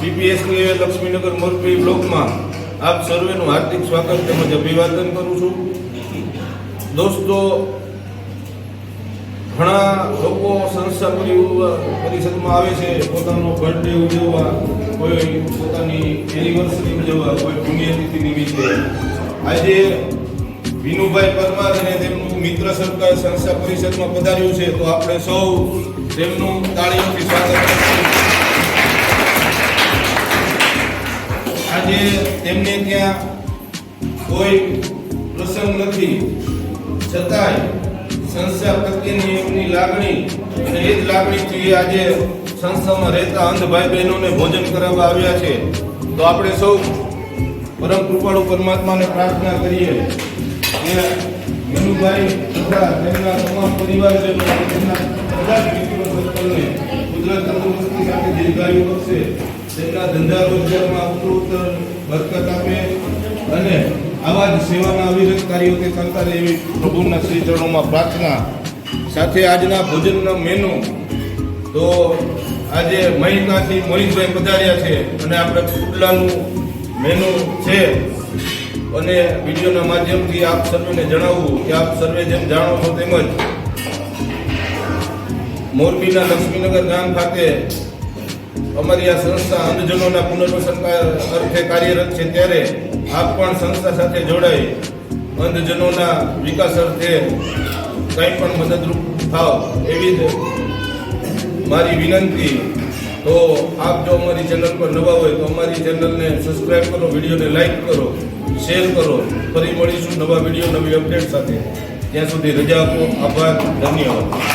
જીપીએસની લક્ષ્મીનગર મોરપી બ્લોકમાં આપ સર્વેનું હાર્દિક સ્વાગત તેમજ અભિવાદન કરું છું. દોસ્તો, ઘણા લોકો સંસ્થા પરિષદમાં આવે છે, પોતાનો બર્થડે ઉજવવા, કોઈ પોતાની એનિવર્સરી ઉજવવા, કોઈ પુણ્યતિથિ નિમિત્તે આજે વિનુભાઈ પરમાર અને તેમનું મિત્ર સરકાર સંસ્થા પરિષદમાં પધાર્યું છે, તો આપણે સૌ તેમનું તાળીઓથી સ્વાગત કરીશું. આજે તેમને ત્યાં કોઈ પ્રસંગ નથી. છતાંય સંસ્થા પ્રત્યેની એમની લાગણી અને એ જ લાગણીથી આજે સંસ્થામાં રહેતા અંધ ભાઈ બહેનોને ભોજન કરાવવા આવ્યા છે. તો આપણે સૌ પરમ કૃપાળુ પરમાત્માને પ્રાર્થના કરીએ કે મનુભાઈ તથા તેમના તમામ પરિવારજનો તેમના બધા તેમના ધંધા રોજગારમાં ઉત્તરોત્તર બરકત આપે. અને આવા જ સેવાના અવિરત કાર્યો તે કરતા રહે એવી પ્રભુના શ્રી ચરણોમાં પ્રાર્થના. સાથે આજના ભોજનનો મેનુ. તો આજે મહિનાથી મોહિતભાઈ પધાર્યા છે અને આપણે ફૂડલાનું મેનુ છે. અને વિડીયોના માધ્યમથી આપ સર્વેને જણાવવું કે આપ સર્વે જેમ જાણો છો તેમજ મોરબીના લક્ષ્મીનગર ગામ ખાતે અમારી આ સંસ્થા અંધજનોના પુનર્વસન અર્થે કાર્યરત છે ત્યારે આપ પણ સંસ્થા સાથે જોડાઈ અંધજનોના વિકાસ અર્થે કંઈ પણ મદદરૂપ થાવ એવી જ મારી વિનંતી. તો આપ જો અમારી ચેનલ પર નવા હોય તો અમારી ચેનલને સબસ્ક્રાઇબ કરો, વિડીયોને લાઈક કરો શેર કરો. ફરી મળીશું નવા વીડિયો, નવી અપડેટ સાથે. ત્યાં સુધી રજા આપો. આભાર. ધન્યવાદ.